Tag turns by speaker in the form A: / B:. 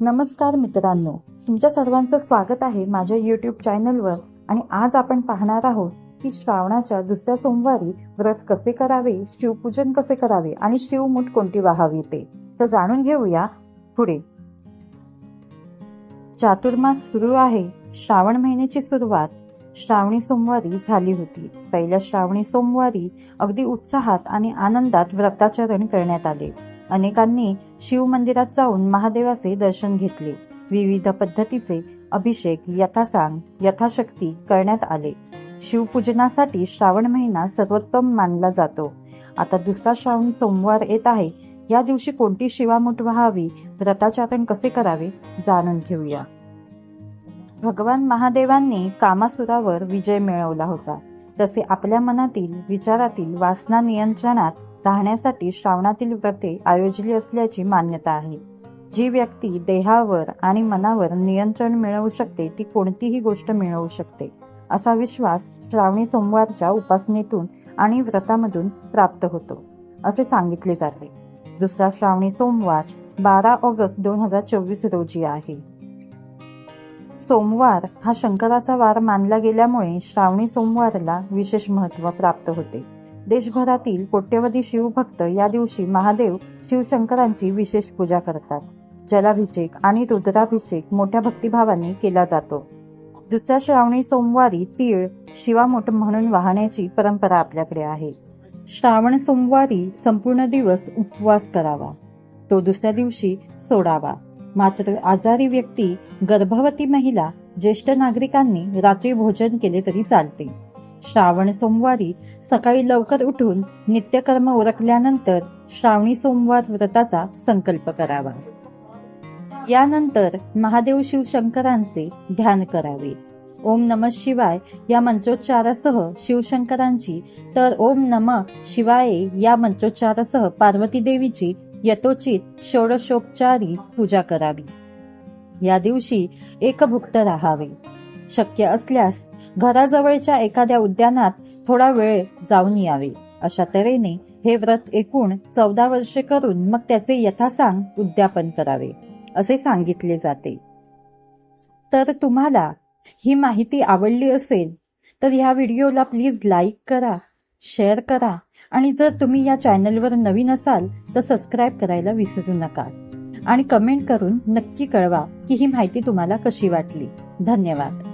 A: नमस्कार मित्रांनो. तुमच्या सर्वांचं स्वागत आहे माझ्या युट्यूब चॅनलवर आणि आज आपण पाहणार आहोत की श्रावणाच्या दुसऱ्या सोमवारी व्रत कसे करावे शिवपूजन कसे करावे आणि शिवमूठ कोणती वाहावी ते. तर जाणून घेऊया पुढे. चातुर्मास सुरू आहे. श्रावण महिन्याची सुरुवात श्रावणी सोमवारी झाली होती. पहिल्या श्रावणी सोमवारी अगदी उत्साहात आणि आनंदात व्रताचरण करण्यात आले. अनेकांनी शिव मंदिरात जाऊन महादेवाचे दर्शन घेतले. विविध पद्धतीचे अभिषेक यथासांग यथाशक्ती करण्यात आले. शिवपूजनासाठी श्रावण महिना सर्वोत्तम मानला जातो. आता दुसरा श्रावण सोमवार येत आहे. या दिवशी कोणती शिवामूठ व्हावी? व्रताचारण कसे करावे? जाणून घेऊया. भगवान महादेवांनी कामासुरावर विजय मिळवला होता. तसे आपल्या मनातील विचारातील वासना नियंत्रणात राहण्यासाठी श्रावणातील व्रते आयोजली असल्याची मान्यता आहे. जी व्यक्ती देहावर आणि मनावर नियंत्रण मिळवू शकते ती कोणतीही गोष्ट मिळवू शकते असा विश्वास श्रावणी सोमवारच्या उपासनेतून आणि व्रतामधून प्राप्त होतो असे सांगितले जाते. दुसरा श्रावणी सोमवार बारा ऑगस्ट दोन हजार चोवीस रोजी आहे. सोमवार हा शंकराचा वार मानला गेल्यामुळे श्रावणी सोमवारला विशेष महत्त्व प्राप्त होते. देशभरातील कोट्यवधी शिवभक्त या दिवशी महादेव शिवशंकरांची विशेष पूजा करतात. जलाभिषेक आणि रुद्राभिषेक मोठ्या भक्तिभावाने केला जातो. दुसऱ्या श्रावणी सोमवारी तीळ शिवामोठ म्हणून वाहण्याची परंपरा आपल्याकडे आहे. श्रावण सोमवारी संपूर्ण दिवस उपवास करावा. तो दुसऱ्या दिवशी सोडावा. मात्र आजारी व्यक्ती गर्भवती महिला ज्येष्ठ नागरिकांनी रात्री भोजन केले तरी चालते. श्रावण सोमवारी सकाळी लवकर उठून नित्यकर्म उरकल्यानंतर श्रावणी सोमवार व्रताचा संकल्प करावा. यानंतर महादेव शिवशंकरांचे ध्यान करावे. ओम नम शिवाय या मंत्रोच्चारासह शिवशंकरांची तर ओम नम शिवाय या मंत्रोच्चारासह पार्वती देवीची यथोचित षोडशोपचारी पूजा करावी. या दिवशी एकभुक्त राहावे. शक्य असल्यास घराजवळच्या एखाद्या उद्यानात थोडा वेळ जाऊन यावे. अशा तऱ्हेने हे व्रत एकूण चौदा वर्षे करून मग त्याचे यथासांग उद्यापन करावे असे सांगितले जाते. तर तुम्हाला ही माहिती आवडली असेल तर ह्या व्हिडिओला प्लीज लाईक करा शेअर करा आणि जर तुम्ही या चॅनलवर नवीन असाल तर सबस्क्राईब करायला विसरू नका. आणि कमेंट करून नक्की कळवा की ही माहिती तुम्हाला कशी वाटली. धन्यवाद.